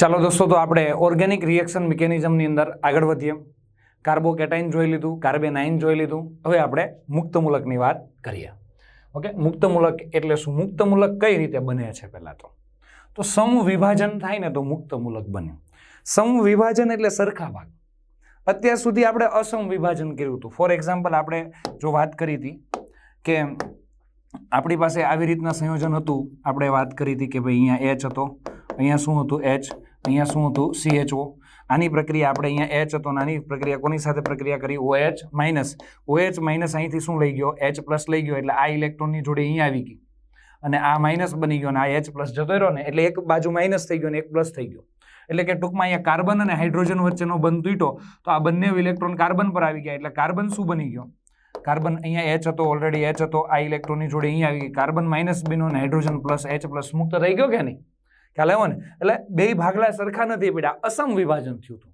ચાલો દોસ્તો, તો આપણે ઓર્ગેનિક રિએક્શન મિકેનિઝમની અંદર આગળ વધીએ. કાર્બોકેટાઇન જોઈ લીધું કાર્બેનાઇન જોઈ લીધું. હવે આપણે મુક્તમૂલકની વાત કરીએ. ઓકે મુક્તમૂલક એટલે શું? મુક્તમૂલક કઈ રીતે બને છે પહેલાં તો? તો સમવિભાજન થાય ને તો મુક્તમૂલક બને. સમવિભાજન એટલે સરખા ભાગ. અત્યાર સુધી આપણે અસમ વિભાજન કર્યું હતું. ફોર એક્ઝામ્પલ આપણે જો વાત કરી હતી કે આપણી પાસે આવી રીતના સંયોજન હતું, આપણે વાત કરી હતી કે ભાઈ અહીંયા એચ હતો, અહીંયા શું હતું એચ અહીંયા શું હતું? સીએચઓ આની પ્રક્રિયા આપણે અહીંયા એચ હતો નાની પ્રક્રિયા કોની સાથે પ્રક્રિયા કરી? ઓએચ માઇનસ ઓએચ માઇનસ અહીંથી શું લઈ ગયો? એચ પ્લસ લઈ ગયો. એટલે આ ઇલેક્ટ્રોનની જોડે અહીંયા આવી ગઈ. અને આ માઇનસ બની ગયો અને આ એચ પ્લસ જતો રહ્યો ને એટલે એક બાજુ માઇનસ થઈ ગયો ને એક પ્લસ થઈ ગયો. એટલે કે ટૂંકમાં અહીંયા કાર્બન અને હાઇડ્રોજન વચ્ચેનો બંધ તૂટ્યો તો આ બંને ઇલેક્ટ્રોન કાર્બન પર આવી ગયા. એટલે કાર્બન શું બની ગયો? કાર્બન અહીંયા એચ હતો ઓલરેડી એચ હતો, આ ઇલેક્ટ્રોનની જોડે અહીંયા આવી ગઈ. કાર્બન માઇનસ બન્યો અને હાઇડ્રોજન પ્લસ એચ પ્લસ મુક્ત થઈ ગયો કે નહીં? ખ્યાલ આવ્યો ને? એટલે બે ભાગલા સરખા નથી પડ્યા. અસમ વિભાજન થયું હતું.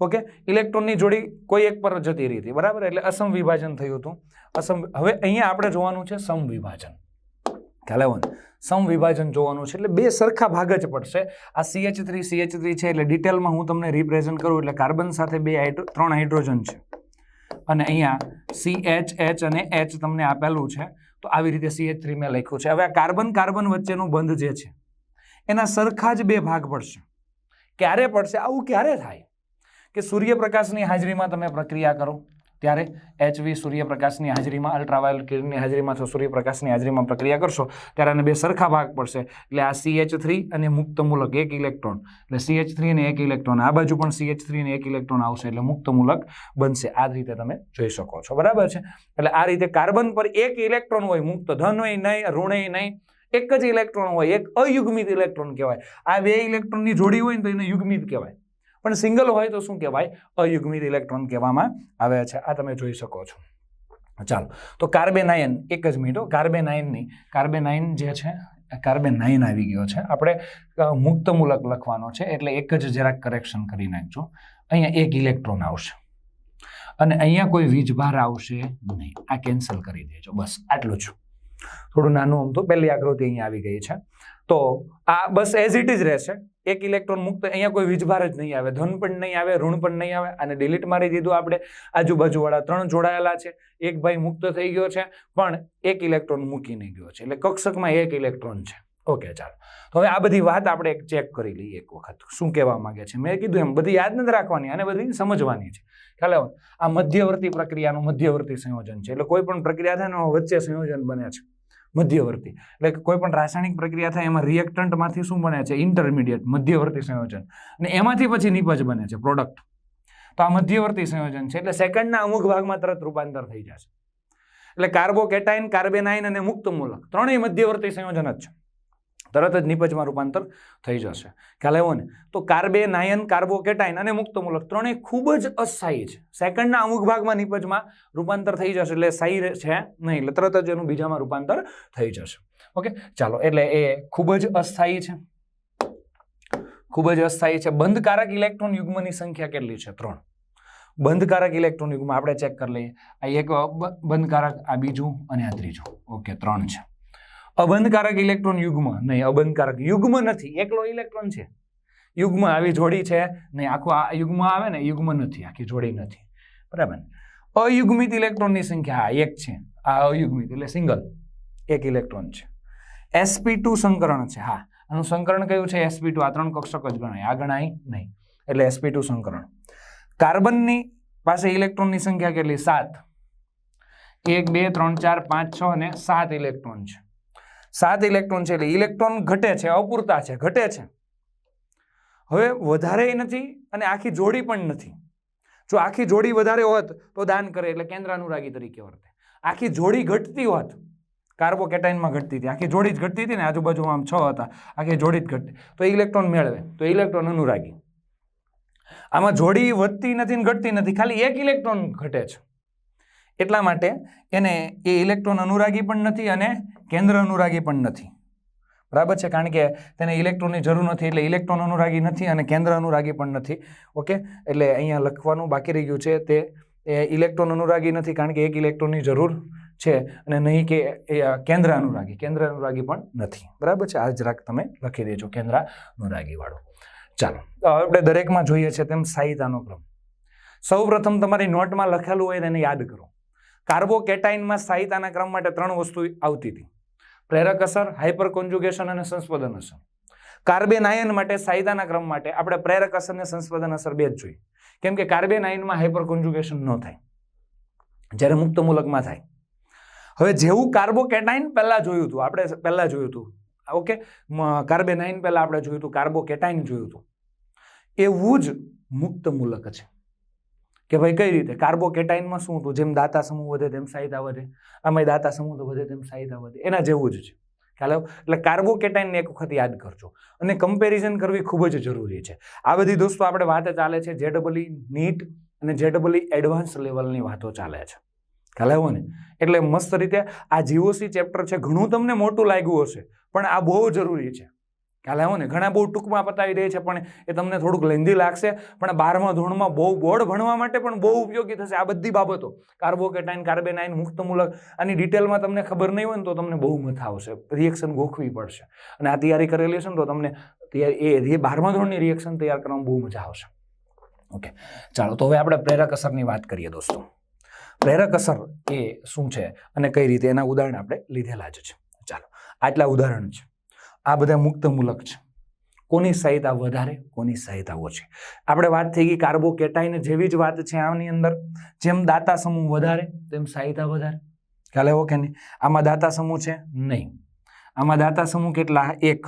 ઓકે? ઇલેક્ટ્રોનની જોડી કોઈ એક પર જતી રહી હતી. બરાબર? એટલે અસમ વિભાજન થયું હતું. અસમ હવે અહીંયા આપણે જોવાનું છે સમ વિભાજન. ખ્યાલ આવ્યો ને? સમ વિભાજન જોવાનું છે. એટલે બે સરખા ભાગ જ પડશે. આ સીએચ થ્રી સીએચ થ્રી છે એટલે ડિટેલમાં હું તમને રિપ્રેઝન્ટ કરું એટલે કાર્બન સાથે બે હાઇડ્રો, ત્રણ હાઇડ્રોજન છે. અને અહીંયા સી એચ એચ અને એચ તમને આપેલું છે. તો આવી રીતે સીએચ થ્રી મેં લખ્યું છે. હવે આ કાર્બન કાર્બન વચ્ચેનું બંધ જે છે એના સરખા જ બે ભાગ પડશે. ક્યારે પડશે? આવું ક્યારે થાય? કે સૂર્યપ્રકાશની હાજરીમાં તમે પ્રક્રિયા કરો. ત્યારે એચવી સૂર્યપ્રકાશની હાજરીમાં, અલ્ટ્રાવાયોલેટ કિરણની હાજરીમાં અથવા સૂર્યપ્રકાશની હાજરીમાં પ્રક્રિયા કરશો, ત્યારે આને બે સરખા ભાગ પડશે. એટલે આ સીએચ થ્રી અને મુક્ત એક ઇલેક્ટ્રોન. એટલે સીએચ થ્રી અને એક ઇલેક્ટ્રોન. આ બાજુ પણ સીએચ થ્રી અને એક ઇલેક્ટ્રોન આવશે, એટલે મુક્ત મૂલક બનશે. આ રીતે તમે જોઈ શકો છો. બરાબર છે? એટલે આ રીતે કાર્બન પર એક ઇલેક્ટ્રોન હોય, મુક્ત ધન હોય, નહીં ઋણય નહીં એક જ ઇલેક્ટ્રોન હોય, એક અયુગ્મિત ઇલેક્ટ્રોન કહેવાય. આ બે ઇલેક્ટ્રોનની જોડી હોય ને તો એને યુગ્મિત કહેવાય. પણ સિંગલ હોય તો શું કહેવાય? અયુગ્મિત ઇલેક્ટ્રોન કહેવામાં આવે છે. આ તમે જોઈ શકો છો. ચાલો, તો કાર્બેનાયન, એક જ મિનિટો કાર્બેનાયનની, કાર્બેનાયન જે છે, કાર્બેનાયન આવી ગયો છે. આપણે મુક્ત મૂલક લખવાનો છે, એટલે એક જ જરાક કરેક્શન કરી નાખજો. અહીંયા એક ઇલેક્ટ્રોન આવશે. અને અહીંયા કોઈ વીજભાર આવશે નહીં. આ કેન્સલ કરી દેજો. બસ, આટલું જ. થોડું નાનું આમ તો, પહેલી આકૃતિ અહીંયા આવી ગઈ છે. તો આ બસ એઝ ઇટ ઇઝ રહેશે. એક ઇલેક્ટ્રોન મુક્ત, અહીંયા કોઈ વીજભાર જ નહીં આવે, ધન પણ નહીં આવે, ઋણ પણ નહીં આવે અને ડિલીટ મારી દીધું આપણે. આજુબાજુવાળા ત્રણ જોડાયેલા છે. એક ભાઈ મુક્ત થઈ ગયો છે, પણ એક ઇલેક્ટ્રોન મૂકીને ગયો છે. એટલે કક્ષકમાં એક ઇલેક્ટ્રોન છે. ઓકે ચાલો. તો હવે આ બધી વાત આપણે ચેક કરી લઈએ એક વખત. શું કહેવા માંગે છે? મેં કીધું એમ, બધી યાદ નથી રાખવાની અને બધી સમજવાની છે. ખ્યાલ આવે? આ મધ્યવર્તી પ્રક્રિયાનું મધ્યવર્તી સંયોજન છે. એટલે કોઈ પણ પ્રક્રિયા થાય ને વચ્ચે સંયોજન બને છે. મધ્યવર્તી. એટલે કોઈ પણ રાસાયણિક પ્રક્રિયા થાય એમાં રિએક્ટન્ટમાંથી શું બને છે? ઇન્ટરમીડિયેટ મધ્યવર્તી સંયોજન. અને એમાંથી પછી નિપજ બને છે પ્રોડક્ટ તો આ મધ્યવર્તી સંયોજન છે. એટલે સેકન્ડના અમુક ભાગમાં તરત રૂપાંતર થઈ જશે. એટલે કાર્બોકેટાઇન કાર્બેનાઇન અને મુક્ત મૂલક. ત્રણેય મધ્યવર્તી સંયોજન જ છે. તરત જ નિપજમાં રૂપાંતર થઈ જશે. ખ્યાલ આવ્યો ને? તો કાર્બે, નાયન, કાર્બોકેટાઇન અને મુક્ત મૂલક ત્રણેય ખૂબ જ અસ્થાયી છે. સેકન્ડના અમુક ભાગમાં નિપજમાં રૂપાંતર થઈ જશે એટલે સ્થાયી છે નહીં, એટલે તરત જ એનું બીજામાં રૂપાંતર થઈ જશે. ઓકે? ચાલો, એટલે એ ખૂબ જ અસ્થાયી છે. ખૂબ જ અસ્થાયી છે. બંધકારક ઇલેક્ટ્રોન યુગ્મની સંખ્યા કેટલી છે? ત્રણ. બંધકારક ઇલેક્ટ્રોન યુગ્મ આપણે ચેક કરી લઈએ. આ એક બંધકારક, આ બીજું અને આ ત્રીજું. ઓકે, ત્રણ છે. અબંધકારક ઇલેક્ટ્રોન યુગ્મ નહીં, અબંધકારક યુગ્મ નથી, એકલો ઇલેક્ટ્રોન છે. યુગ્મ આવી જોડી છે, નહીં, આખું આ યુગ્મ આવે ને, યુગ્મ નથી, આખી જોડી નથી. બરાબર? અયુગ્મિત ઇલેક્ટ્રોનની સંખ્યા આ એક છે, આ અયુગ્મિત એટલે સિંગલ, એક ઇલેક્ટ્રોન છે. એસપી ટુ સંકરણ છે, હા, આનું સંકરણ કયું છે? એસપી ટુ, આ ત્રણ કક્ષક જ ગણાય, આ ગણાય નહીં, એટલે એસપી ટુ સંકરણ. કાર્બનની પાસે ઇલેક્ટ્રોનની સંખ્યા કેટલી? સાત. એક, બે, ત્રણ, ચાર, પાંચ, છ અને સાત ઇલેક્ટ્રોન છે. સાત ઇલેક્ટ્રોન છે એટલે ઇલેક્ટ્રોન ઘટે છે, અપૂરતા છે, ઘટે છે. હવે વધારે નથી અને આખી જોડી પણ નથી. જો આખી જોડી વધારે હોત તો દાન કરે એટલે કેન્દ્ર અનુરાગી તરીકે વર્તે. આખી જોડી ઘટતી હોત, કાર્બોકેટાઇનમાં ઘટતી હતી. આખી જોડી જ ઘટતી હતી ને, આજુબાજુમાં આમ છ હતા, આખી જોડી જ ઘટતી. તો ઇલેક્ટ્રોન મેળવે, તો ઇલેક્ટ્રોન અનુરાગી. આમાં જોડી વધતી નથી ને ઘટતી નથી, ખાલી એક ઇલેક્ટ્રોન ઘટે છે. એટલા માટે એને એ ઇલેક્ટ્રોન અનુરાગી પણ નથી અને કેન્દ્ર અનુરાગી પણ નથી. બરાબર છે? કારણ કે તેને ઇલેક્ટ્રોનની જરૂર નથી એટલે ઇલેક્ટ્રોન અનુરાગી નથી અને કેન્દ્ર અનુરાગી પણ નથી. ઓકે? એટલે અહીંયા લખવાનું બાકી રહી ગયું છે તે ઇલેક્ટ્રોન અનુરાગી નથી કારણ કે એક ઇલેક્ટ્રોનની જરૂર છે અને નહીં કે કેન્દ્ર અનુરાગી. કેન્દ્ર અનુરાગી પણ નથી. બરાબર છે? આ જરાક તમે લખી દેજો કેન્દ્ર અનુરાગી વાળું. ચાલો આપણે દરેકમાં જોઈએ છે તેમ સાહિત્યનો ક્રમ. સૌપ્રથમ તમારી નોટમાં લખેલું હોય તેને યાદ કરો. કાર્બોકેટાઇનમાં સાહિત્યના ક્રમ માટે ત્રણ વસ્તુ આવતી હતી. પ્રેરક અસર હાઇપર કોન્જુગેશન અને સંસ્પદન અસર. કાર્બેન આયન માટે સાયદાના ક્રમ માટે આપણે પ્રેરક અસર અને સંસ્પદન અસર બે જ જોઈએ. કેમ કે કાર્બેન હાઇપર કોન્જુગેશન ન થાય. જ્યારે મુક્ત મૂલકમાં થાય. હવે જેવું કાર્બોકેટાઇન પહેલાં જોયું હતું, આપણે પહેલાં જોયું હતું. ઓકે? કાર્બેનાઇન પહેલા આપણે જોયું હતું, કાર્બોકેટાઇન જોયું હતું. એવું જ મુક્ત મૂલક છે. કે ભાઈ કઈ રીતે? કાર્બોકેટાઇનમાં શું હતું? જેમ દાતા સમૂહ વધે તેમ સાહિતા વધે. આમાં દાતા સમૂહ તો વધે તેમ સહિતા વધે. એના જેવું જ છે. ખ્યાલ આવ્યો? એટલે કાર્બોકેટાઇનને એક વખત યાદ કરજો. અને કમ્પેરિઝન કરવી ખૂબ જ જરૂરી છે. આ બધી દોસ્તો આપણે વાત ચાલે છે જે ડબલઈ નીટ અને જે ડબલઈ એડવાન્સ લેવલની વાતો ચાલે છે. ખ્યાલ આવ્યો ને? એટલે મસ્ત રીતે આ જીઓસી ચેપ્ટર છે. ઘણું તમને મોટું લાગ્યું હશે, પણ આ બહુ જરૂરી છે. ખ્યાલ આવ્યો ને, ઘણા બહુ ટૂંકમાં પતાવી દે છે, પણ એ તમને થોડુંક લેન્ધી લાગશે. પણ બારમા ધોરણમાં બહુ બોર્ડ ભણવા માટે પણ બહુ ઉપયોગી થશે આ બધી બાબતો. કાર્બોકેટાઇન, કાર્બેનાઇન, મુક્તમૂલક, આની ડિટેલમાં તમને ખબર નહીં હોય ને તો તમને બહુ મથા આવશે. રિએક્શન ગોખવી પડશે. અને આ તૈયારી કરેલી હશે ને તો તમને તૈયાર, એ બારમા ધોરણની રિએક્શન તૈયાર કરવામાં બહુ મજા આવશે. ઓકે ચાલો, તો હવે આપણે પ્રેરક અસરની વાત કરીએ દોસ્તો. પ્રેરક અસર એ શું છે અને કઈ રીતે? એના ઉદાહરણ આપણે લીધેલા જ છે. ચાલો, આટલા ઉદાહરણ છે. આ બધા મુક્ત મૂલક છે. કોની સહિતા વધારે, કોની સહિતા ઓછી. આપણે વાત થઈ ગઈ કાર્બોકેટાઇન જેવી જ વાત છે આની અંદર. જેમ દાતા સમૂહ વધારે, તેમ સહાયતા વધારે. ખ્યાલ એવો કે નહીં? આમાં દાતા સમૂહ છે? નહીં. આમાં દાતા સમૂહ કેટલા? એક.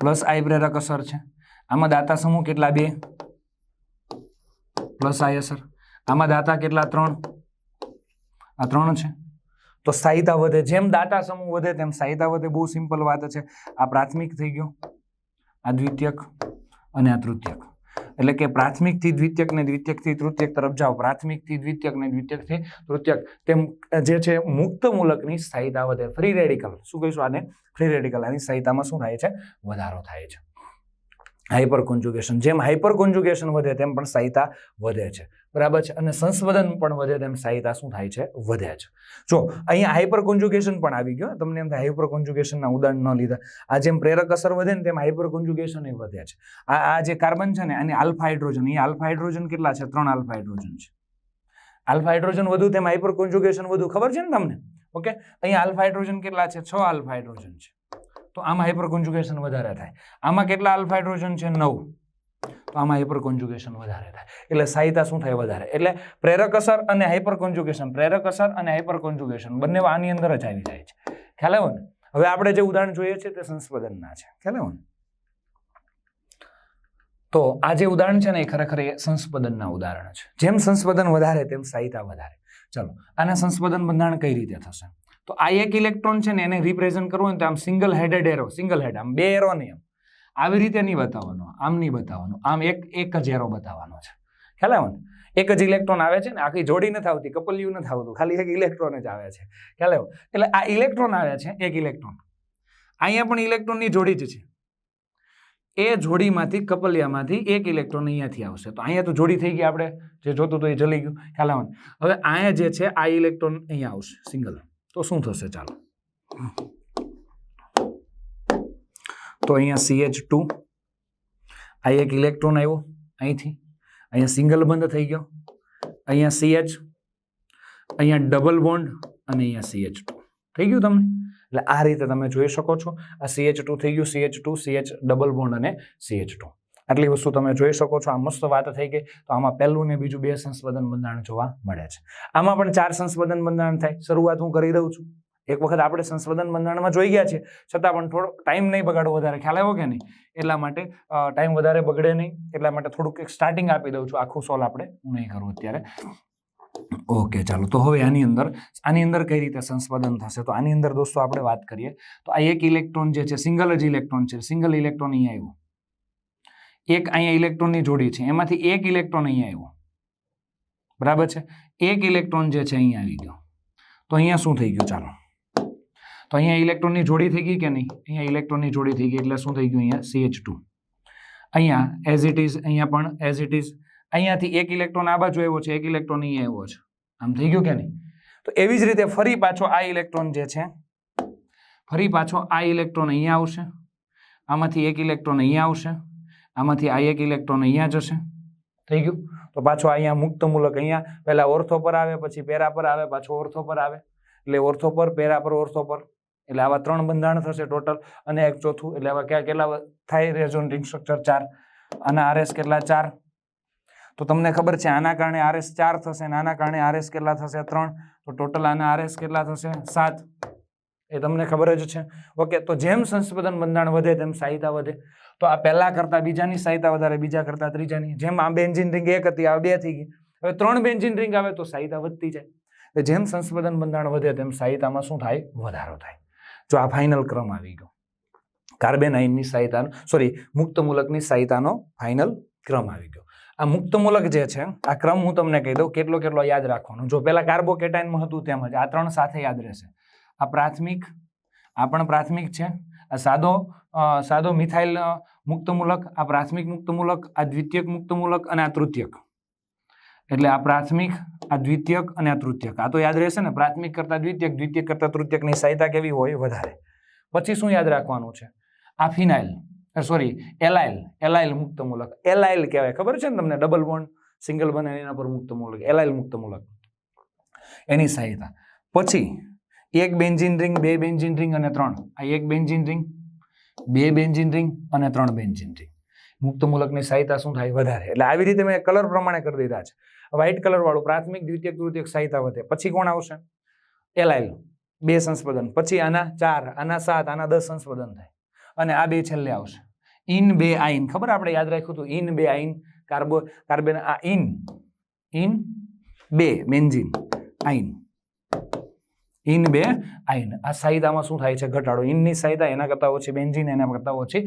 પ્લસ આઈ પ્રેરક અસર છે. આમાં દાતા સમૂહ કેટલા? બે. પ્લસ આઈ અસર. આમાં દાતા કેટલા? ત્રણ. આ ત્રણ છે. તો સાહિતા વધે. જેમ દાતા સમૂહ વધે, તેમ સાહિતા વધે. બહુ સિમ્પલ વાત છે. આ પ્રાથમિક થઈ ગયો, આ દ્વિતીયક અને આ તૃતીયક. એટલે કે પ્રાથમિકથી દ્વિતીયક ને દ્વિતીયકથી તૃતીયક તરફ જાઓ. પ્રાથમિકથી દ્વિતીયક ને દ્વિતીયકથી તૃતીયક. તેમ જે છે મુક્ત મૂલકની સ્થાયિતા વધે. ફ્રી રેડિકલ શું કહીશું આને? ફ્રી રેડિકલ આની સ્થાયીતામાં શું થાય છે? વધારો થાય છે. હાઇપર કોન્જુગેશન જેમ હાઇપર કોન્જુગેશન વધે, તેમ પણ સાહિતા વધે છે. બરાબર છે? અને સંસ્વદન પણ વધે તેમ સાહિતા શું થાય છે? વધે છે. જો, અહીંયા હાઇપર કોન્જુગેશન પણ આવી ગયો. તમને એમ થાય હાઇપર કોન્જુગેશનના ઉદાહરણ ન લીધા. આ જેમ પ્રેરક અસર વધે ને તેમ હાઇપર કોન્જુગેશન એ વધે છે. આ આ જે કાર્બન છે ને અને આલ્ફા હાઇડ્રોજન અહીંયા આલ્ફા હાઇડ્રોજન કેટલા છે? ત્રણ આલ્ફા હાઇડ્રોજન છે. આલ્ફા હાઇડ્રોજન વધુ તેમ હાઇપર કોન્જુગેશન વધુ. ખબર છે ને તમને? ઓકે? અહીંયા આલ્ફા હાઇડ્રોજન કેટલા છે? છ આલ્ફા હાઇડ્રોજન છે. તો આમાં હાઇપર કોન્જુગેશન વધારે થાય. આમાં કેટલા આલ્ફા હાઇડ્રોજન છે? નવ. તો આમાં હાઇપર કોન્જ્યુગેશન વધારે થાય. એટલે સાહિતા શું થાય? વધારે. એટલે પ્રેરક અસર અને હાઇપર કોન્જ્યુગેશન પ્રેરક અસર અને હાઇપર કોન્જ્યુગેશન બંને આની અંદર જ આવી જાય છે. ખ્યાલ આવ્યો ને? હવે આપણે જે ઉદાહરણ જોઈએ છે તે સંસ્પદનના છે. ખ્યાલ આવ્યો ને? તો આ જે ઉદાહરણ છે ને એ ખરેખર એ સંસ્પદનના ઉદાહરણ છે. જેમ સંસ્પદન વધારે તેમ સાહિતા વધારે. ચલો, આના સંસ્પદન બંધારણ કઈ રીતે થશે? તો આ એક ઇલેક્ટ્રોન છે ને એને રિપ્રેઝન્ટ કરવું હોય તો આમ single headed arrow single head આમ બે એરો નહીં આવી રીતે નહીં બતાવવાનો, આમ નહીં બતાવવાનો, આમ એક એક જ એરો બતાવવાનો છે. ખ્યાલ આવે એક જ ઇલેક્ટ્રોન આવે છે ને, આખી જોડી નથી આવતી, કપલિયું નથી આવતું, ખાલી એક ઇલેક્ટ્રોન જ આવે છે. ખ્યાલ આવ્યો? એટલે આ ઇલેક્ટ્રોન આવે છે, એક ઇલેક્ટ્રોન. અહીંયા પણ ઇલેક્ટ્રોનની જોડી જ છે. એ જોડીમાંથી, કપલિયામાંથી એક ઇલેક્ટ્રોન અહીંયાથી આવશે. તો અહીંયા તો જોડી થઈ ગઈ આપણે, જે જોતું તો એ જલી ગયું. ખ્યાલ આવે હવે અહીંયા જે છે, આ ઇલેક્ટ્રોન અહીંયા આવશે, સિંગલ. તો શું થશે? ચાલો. તો અહીંયા સીએચ ટુ આ એક ઇલેક્ટ્રોન આવ્યો અહીંથી. અહીંયા સિંગલ બંધ થઈ ગયો. અહીંયા સીએચ અહીંયા ડબલ બોન્ડ અને અહીંયા સીએચ ટુ થઈ ગયું તમને? એટલે આ રીતે તમે જોઈ શકો છો. આ સીએચ ટુ થઈ ગયું. CH two CH double bond અને સીએચ ટુ આટલી વસ્તુ તમે જોઈ શકો છો. આ મસ્ત વાત થઈ ગઈ. તો આમાં પહેલું ને બીજું બે સંસ્વદન બંધારણ જોવા મળે છે. આમાં પણ ચાર સંસ્વદન બંધારણ થાય. શરૂઆત હું કરી દઉં છું. એક વખત આપણે સંશોધન બંધારણમાં જોઈ ગયા છે, છતાં પણ થોડો ટાઈમ નહીં બગાડો વધારે. ખ્યાલ આવ્યો કે નહીં? એટલા માટે ટાઈમ વધારે બગડે નહીં. એટલા માટે થોડુંક એક સ્ટાર્ટિંગ આપી દઉં છું. આખું સોલ આપણે હું નહીં કરું અત્યારે. ઓકે ચાલો. તો હવે આની અંદર આની અંદર કઈ રીતે સંસ્પદન થશે? તો આની અંદર દોસ્તો આપણે વાત કરીએ. તો આ એક ઇલેક્ટ્રોન જે છે સિંગલ જ ઇલેક્ટ્રોન છે. સિંગલ ઇલેક્ટ્રોન અહીંયા આવ્યું. એક અહીંયા ઇલેક્ટ્રોનની જોડી છે. એમાંથી એક ઇલેક્ટ્રોન અહીંયા આવ્યો. બરાબર છે? એક ઇલેક્ટ્રોન જે છે, અહીંયા આવી ગયો. તો અહીંયા શું થઈ ગયું? ચાલો. તો અહીંયા ઇલેક્ટ્રોનની જોડી થઈ ગઈ કે નહીં? અહીંયા ઇલેક્ટ્રોનની જોડી થઈ ગઈ એટલે શું થઈ ગયું અહીંયા? સીએચ ટુ અહીંયા એઝ ઇટ ઇઝ અહીંયા પણ એઝ ઇટ ઇઝ અહીંયાથી એક ઇલેક્ટ્રોન આ બાજુ આવ્યો છે, એક ઇલેક્ટ્રોન અહીંયા આવ્યો છે. આમ થઈ ગયું કે નહીં? તો એવી જ રીતે ફરી પાછો આ ઇલેક્ટ્રોન જે છે, ફરી પાછો આ ઇલેક્ટ્રોન અહીંયા આવશે. આમાંથી એક ઇલેક્ટ્રોન અહીંયા આવશે. આમાંથી આ એક ઇલેક્ટ્રોન અહીંયા જશે. થઈ ગયું? તો પાછો અહીંયા મુક્ત મૂલક અહીંયા, પહેલા ઓર્થો પર આવે, પછી પેરા પર આવે, પાછો ઓર્થો પર આવે. એટલે ઓર્થો પર, પેરા પર, ઓર્થો પર. એટલે આવા ત્રણ બંધારણ થશે ટોટલ. અને એક ચોથું, એટલે આવા ક્યાં કેટલા થાય રેઝોનેટિંગ સ્ટ્રક્ચર ચાર. આના આરએસ કેટલા ચાર? તો તમને ખબર છે આના કારણે આરએસ ચાર થશે અને આના કારણે આરએસ કેટલા થશે? ત્રણ. તો ટોટલ આના આરએસ કેટલા થશે? સાત. એ તમને ખબર જ છે. ઓકે, તો જેમ સંસ્પદન બંધારણ વધે તેમ સાહિતા વધે. તો આ પહેલા કરતા બીજાની સાહિતા વધારે, બીજા કરતા ત્રીજાની. જેમ આ બેન્જિન રિંગ એક હતી, આ બે થઈ ગઈ. હવે ત્રણ બેન્જિન રિંગ આવે તો સાહિતા વધતી જાય. જેમ સંસ્પદન બંધારણ વધે તેમ સાહિતામાં શું થાય? વધારો થાય. જો આ ફાઇનલ ક્રમ આવી ગયો. કાર્બેનાઇનની સહાયતાનો સોરી મુક્ત મૂલકની સહાયતાનો ફાઇનલ ક્રમ આવી ગયો. આ મુક્ત મૂલક જે છે, આ ક્રમ હું તમને કહી દઉં, કેટલો કેટલો યાદ રાખવાનો. જો પેલા કાર્બોકેટાઇનમાં હતું તેમજ આ ત્રણ સાથે યાદ રહેશે. આ પ્રાથમિક, આ પણ પ્રાથમિક છે. આ સાદો સાદો મિથાઇલ મુક્ત મૂલક આ પ્રાથમિક મુક્ત મૂલક આ દ્વિતીયક મુક્ત મૂલક અને આ તૃતીયક. એટલે આ પ્રાથમિક, આ દ્વિતીયક અને આ તૃતીયક. આ તો યાદ રહેશે ને, પ્રાથમિક કરતા દ્વિતીયક દ્વિતીયક કરતા તૃતીયકની સહાયતા કેવી હોય વધારે. પછી શું યાદ રાખવાનું છે? આ ફિનાઇલ સોરી એલાઇલ એલાઇલ મુક્ત મૂલક. એલાઇલ કહેવાય, ખબર છે ને તમને? ડબલ બોન્ડ, સિંગલ બને એના પર મુક્ત મૂલક. એલાઇલ મુક્ત મૂલક. એની સહાયતા. પછી, એક બેન્જિન રિંગ, બે બેન્જિન રિંગ અને ત્રણ. આ એક બેન્જિન રિંગ, બે બેન્જિન રિંગ અને ત્રણ બેન્જિન રિંગ. મુક્ત મૂલકની સહાયતા શું થાય? વધારે. એટલે આવી રીતે મેં કલર પ્રમાણે કરી દીધા છે. વ્હાઇટ કલર વાળું પ્રાથમિક, દ્વિતીયક, તૃતીયક સહાયતા વધે. પછી કોણ આવશે? એલાઇલ બે સંસ્પદન પછી આના ચાર, આના સાત, આના દસ સંસ્પદન થાય. અને આ બે છેલ્લે આવશે. ઇન બે, આઈન. ખબર આપણે યાદ રાખ્યું હતું? ઇન બે, આઈન. કાર્બો, કાર્બન, આ ઇન ઇન બે, બેન્ઝિન. આઈન. ઇન બે, આઈન. આ સાહિતામાં શું થાય છે? ઘટાડો. ઇનની સાહિતા એના કરતાં ઓછી, બેન્ઝિન એના કરતાં ઓછી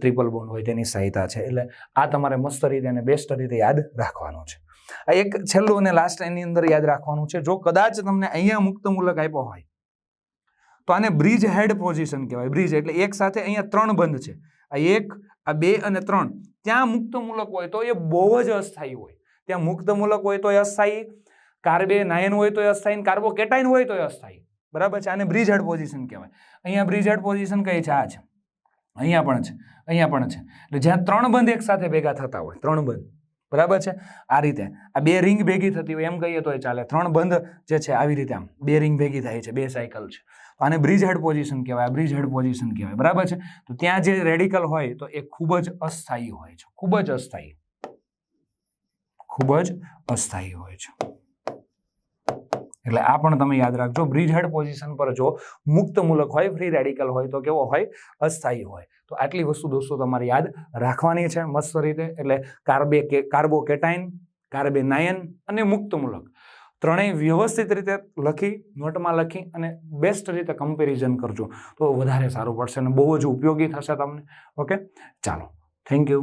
ટ્રિપલ બોન્ડ હોય તેની સાહિતા છે. એટલે આ તમારે મસ્ત રીતે અને બેસ્ટ રીતે યાદ રાખવાનું છે. આ એક છેલ્લું અને લાસ્ટ એની અંદર યાદ રાખવાનું છે. જો કદાચ તમને અહીંયા મુક્ત મૂલક આપ્યો હોય, તો આને બ્રિજ હેડ પોઝિશન કહેવાય. બ્રિજ એટલે એક સાથે અહીંયા ત્રણ બંધ છે. આ એક, આ બે અને ત્રણ. ત્યાં મુક્ત મૂલક હોય તો એ બહુ જ અસ્થાયી હોય. ત્યાં મુક્ત મૂલક હોય તો એ અસ્થાયી કાર્બે નાયન હોય તો એ અસ્થાયી કાર્બોકેટાઇન હોય તો એ અસ્થાયી. બરાબર છે? આને બ્રિજ હેડ પોઝિશન કહેવાય. અહીંયા બ્રિજ હેડ પોઝિશન કહે છે? આ છે. અહીંયા પણ છે. અહીંયા પણ છે. એટલે જ્યાં ત્રણ બંધ એક સાથે ભેગા થતા હોય, ત્રણ બંધ. બરાબર છે? આ રીતે. આ બે રિંગ ભેગી થતી હોય, એમ કહીએ તો એ ચાલે. ત્રણ બંધ જે છે, આવી રીતે આમ. બે રિંગ ભેગી થાય છે, બે સાયકલ છે. આને બ્રિજ હેડ પોઝિશન કહેવાય બ્રિજ હેડ પોઝિશન કહેવાય. બરાબર છે? તો ત્યાં જે રેડિકલ હોય, તો એ ખૂબ જ અસ્થાયી હોય છે. ખૂબ જ અસ્થાયી. ખૂબ જ અસ્થાયી હોય છે. એટલે આ પણ તમે યાદ રાખજો. બ્રિજ હેડ પોઝિશન પર જો મુક્ત મૂલક હોય ફ્રી રેડિકલ હોય, તો કેવો હોય? અસ્થાયી હોય. તો આટલી વસ્તુ દોસ્તો તમારે યાદ રાખવાની છે મસ્ત રીતે. એટલે કાર્બે કે, કાર્બોકેટાઇન કાર્બેનાયન અને મુક્ત મૂલક ત્રણેય વ્યવસ્થિત રીતે લખી, નોટમાં લખી અને બેસ્ટ રીતે કમ્પેરિઝન કરજો. તો વધારે સારું પડશે અને બહુ જ ઉપયોગી થશે તમને. ઓકે? ચાલો. Thank you